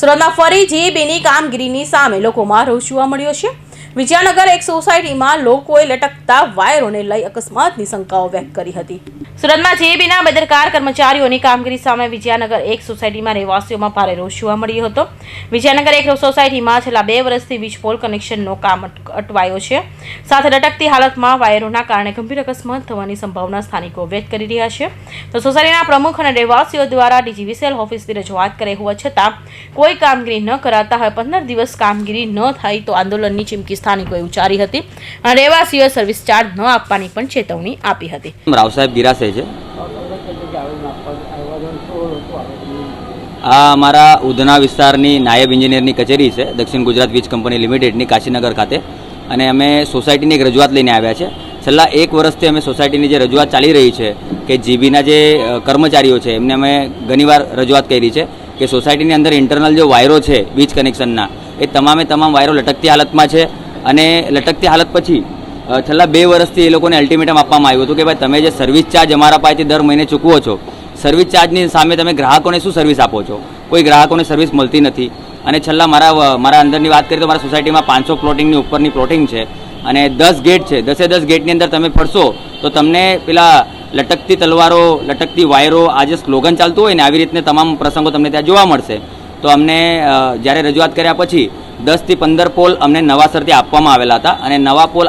સુરતમાં ફરી જીબીની કામગીરીની સામે લોકોમાં રોષ જોવા મળ્યો છે. વિજયનગર એક સોસાયટીમાં લોકોએ લટકતા વાયરોને લઈ અકસ્માતની શંકાઓ વ્યક્ત કરી હતી. સુરતમાં જેબીના બેદરકાર કર્મચારીઓની કામગીરી સામે વિજયનગર એક સોસાયટીમાં રહેવાસીઓમાં ભારે રોષ જોવા મળ્યો હતો. વિજયનગર એક સોસાયટીમાં છેલ્લા બે વર્ષથી વીજ પોલ કનેક્શનનો કામ અટવાયો છે. સાથે લટકતી હાલતમાં વાયરોના કારણે ગંભીર અકસ્માત થવાની સંભાવના સ્થાનિકો વ્યક્ત કરી રહ્યા છે. તો સોસાયટીના પ્રમુખ અને રહેવાસીઓ દ્વારા ડીજીવીસીએલ ઓફિસથી રજૂઆત કરી હોવા છતાં કોઈ કામગીરી ન કરાતા હવે પંદર દિવસ કામગીરી ન થાય તો આંદોલનની ચીમકી સ્થાનિકોએ ઉચ્ચારી હતી અને રહેવાસીઓએ સર્વિસ ચાર્જ ન આપવાની પણ ચેતવણી આપી હતી. રાવ સાહેબ ગિરાસે છે. આ અમારા ઉધના વિસ્તારની નાયબ ઇન્જિનિયરની કચેરી છે, દક્ષિણ ગુજરાત વીજ કંપની લિમિટેડની કાશીનગર ખાતે. અને અમે સોસાયટીની એક રજૂઆત લઈને આવ્યા છે. છેલ્લા એક વર્ષથી અમે સોસાયટીની જે રજૂઆત ચાલી રહી છે કે જીબીના જે કર્મચારીઓ છે, એમને અમે ઘણીવાર રજૂઆત કરી છે કે સોસાયટીની અંદર ઇન્ટરનલ જે વાયરો છે, વીજ કનેક્શનના, એ તમામે તમામ વાયરો લટકતી હાલતમાં છે. અને લટકતી હાલત પછી છેલ્લા બે વર્ષથી એ લોકોને અલ્ટિમેટમ આપવામાં આવ્યું હતું કે ભાઈ, તમે જે સર્વિસ ચાર્જ અમારા પાસેથી દર મહિને ચૂકવો છો સર્વિસ ચાર્જની સામે તમે ગ્રાહકોને શું સર્વિસ આપો છો? કોઈ ગ્રાહકોને સર્વિસ મળતી નથી. અને છેલ્લા મારા મારા અંદરની વાત કરીએ તો મારા સોસાયટીમાં પાંચસો પ્લોટિંગની ઉપરની પ્લોટિંગ છે અને દસ ગેટ છે. દસે દસ ગેટની અંદર તમે ફરશો તો તમને પેલા લટકતી તલવારો, લટકતી વાયરો આ જે સ્લોગન ચાલતું હોય ને, આવી રીતને તમામ પ્રસંગો તમને ત્યાં જોવા મળશે. તો અમને જ્યારે રજૂઆત કર્યા પછી દસથી પંદર પોલ અમને નવાસરથી આપવામાં આવેલા હતા અને નવા પોલ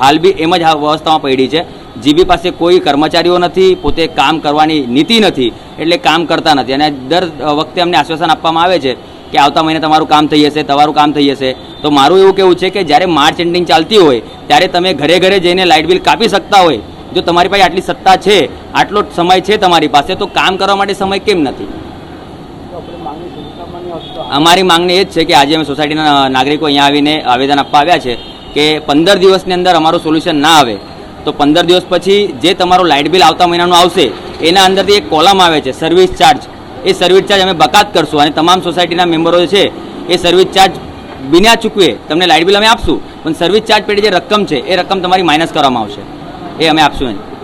હાલ બી એમ જ અવસ્થામાં પડી છે. જીબી પાસે કોઈ કર્મચારીઓ નથી, પોતે કામ કરવાની નીતિ નથી, એટલે કામ કરતા નથી. અને દર વખતે અમને આશ્વાસન આપવામાં આવે છે કે આવતા મહિને તમારું કામ થઈ જશે, તમારું કામ થઈ જશે. તો મારું એવું કેવું છે કે જ્યારે માર્ચ એન્ડિંગ ચાલતી હોય, ત્યારે તમે ઘરે ઘરે જઈને લાઇટ બિલ કાપી શકતા હોય. જો તમારી પાસે આટલી સત્તા છે, આટલો સમય છે તમારી પાસે, તો કામ કરવા માટે સમય કેમ નથી? અમારી માંગણી એ જ છે કે આજે અમે સોસાયટીના નાગરિકો અહીંયા આવીને આવેદન આપવા આવ્યા છે કે પંદર દિવસની અંદર અમારું સોલ્યુશન ના આવે. તો પંદર દિવસ પછી જે તમારું લાઇટ બિલ આવતા મહિનાનું આવશે, એના અંદરથી એક કોલમ આવે છે સર્વિસ ચાર્જ એ સર્વિસ ચાર્જ અમે બકાત કરશું અને તમામ સોસાયટીના મેમ્બરો છે, એ સર્વિસ ચાર્જ બિના ચૂકવે તમને લાઇટ બિલ અમે આપશું. પણ સર્વિસ ચાર્જ પેટી જે રકમ છે, એ રકમ તમારી માઇનસ કરવામાં આવશે. એ અમે આપશું નહીં